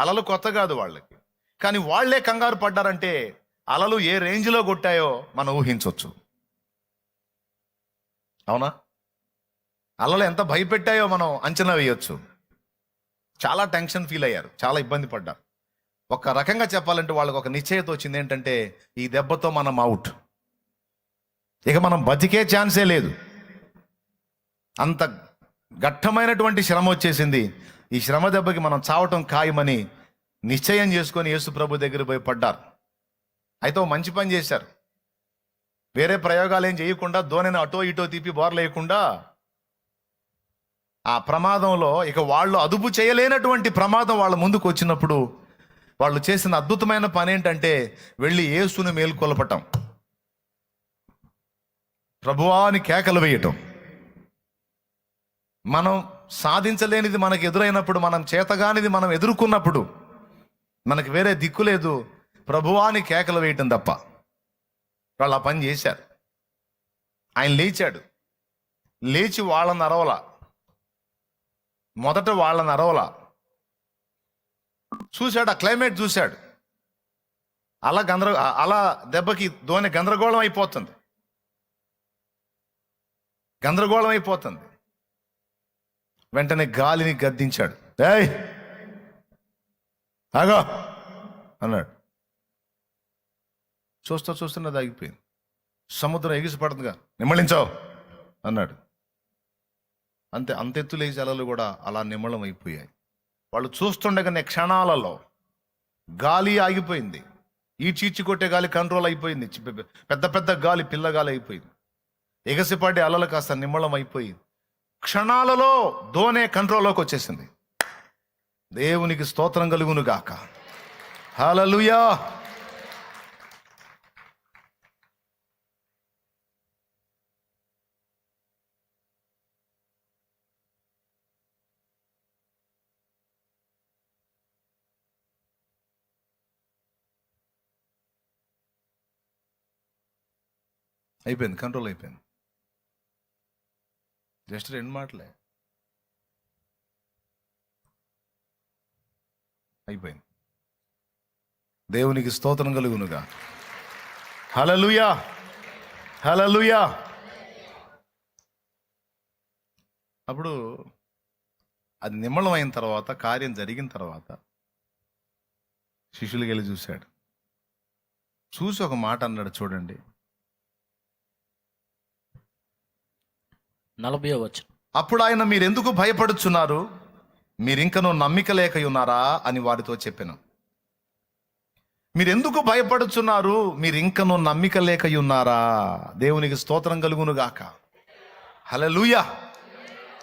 అలలు కొత్త కాదు వాళ్ళకి. కానీ వాళ్ళే కంగారు పడ్డారంటే అలలు ఏ రేంజ్లో కొట్టాయో మనం ఊహించవచ్చు అవునా? అలలు ఎంత భయపెట్టాయో మనం అంచనా వేయొచ్చు. చాలా టెన్షన్ ఫీల్ అయ్యారు. చాలా ఇబ్బంది పడ్డారు. ఒక రకంగా చెప్పాలంటే వాళ్ళకి ఒక నిశ్చయత వచ్చింది ఏంటంటే ఈ దెబ్బతో మనం అవుట్. ఇక మనం బతికే ఛాన్సే లేదు. అంత ఘట్టమైనటువంటి శ్రమ వచ్చేసింది. ఈ శ్రమ దెబ్బకి మనం చావటం ఖాయమని నిశ్చయం చేసుకొని యేసు ప్రభు దగ్గర పోయి పడ్డారు. అయితే మంచి పని చేశారు. వేరే ప్రయోగాలు ఏం చేయకుండా దోణిని అటో ఇటో తిప్పి బోర్లేయకుండా ఆ ప్రమాదంలో ఇక వాళ్ళు అదుపు చేయలేనటువంటి ప్రమాదం వాళ్ళ ముందుకు వచ్చినప్పుడు వాళ్ళు చేసిన అద్భుతమైన పని ఏంటంటే వెళ్ళి ఏసుని మేల్కొలపటం. ప్రభువాని కేకలు వేయటం. మనం సాధించలేనిది మనకు ఎదురైనప్పుడు మనం చేతగానిది మనం ఎదుర్కొన్నప్పుడు మనకు వేరే దిక్కు లేదు. ప్రభువాని కేకలు వేయటం తప్ప. వాళ్ళు ఆ పని చేశారు. ఆయన లేచాడు. లేచి వాళ్ళని అరవల మొదట వాళ్ళని అరవల చూశాడు ఆ క్లైమేట్ చూశాడు. అలా గందర అలా దెబ్బకి ధోని గందరగోళం అయిపోతుంది. గందరగోళం అయిపోతుంది. వెంటనే గాలిని గద్దించాడు. ఏయ్ ఆగో! అన్నాడు. చూస్తా చూస్తున్నది ఆగిపోయింది సముద్రం ఎగిసిపడుతుందిగా. నిమ్మళించావు! అన్నాడు. అంతే అంతెత్తులే లేచి అలలు కూడా అలా నిమ్మళం అయిపోయాయి వాళ్ళు చూస్తుండగానే క్షణాలలో గాలి ఆగిపోయింది. ఈ చీచి కొట్టే గాలి కంట్రోల్ అయిపోయింది. పెద్ద పెద్ద గాలి పిల్లగాలి అయిపోయింది. ఎగసిపడే అలలు కాస్త నిమ్మళం అయిపోయింది క్షణాలలో ధోనే కంట్రోల్లోకి వచ్చేసింది. దేవునికి స్తోత్రం కలుగును గాక. హలలుయా అయిపోయింది కంట్రోల్ అయిపోయింది. జస్ట్ రెండు మాటలే. అయిపోయింది. దేవునికి స్తోత్రం కలుగునుగా. హలలుయా హలలుయా అప్పుడు అది నిమ్మళం అయిన తర్వాత కార్యం జరిగిన తర్వాత శిష్యులకి వెళ్ళి చూశాడు. చూసి ఒక మాట అన్నాడు చూడండి నలభై వచ్చిన అప్పుడు ఆయన మీరెందుకు భయపడుచున్నారు? మీరింకనూ నమ్మిక లేక ఉన్నారా అని వారితో చెప్పాను. మీరెందుకు భయపడుచున్నారు? మీరింకనూ నమ్మిక లేక ఉన్నారా దేవునికి స్తోత్రం కలుగును గాక హలలుయా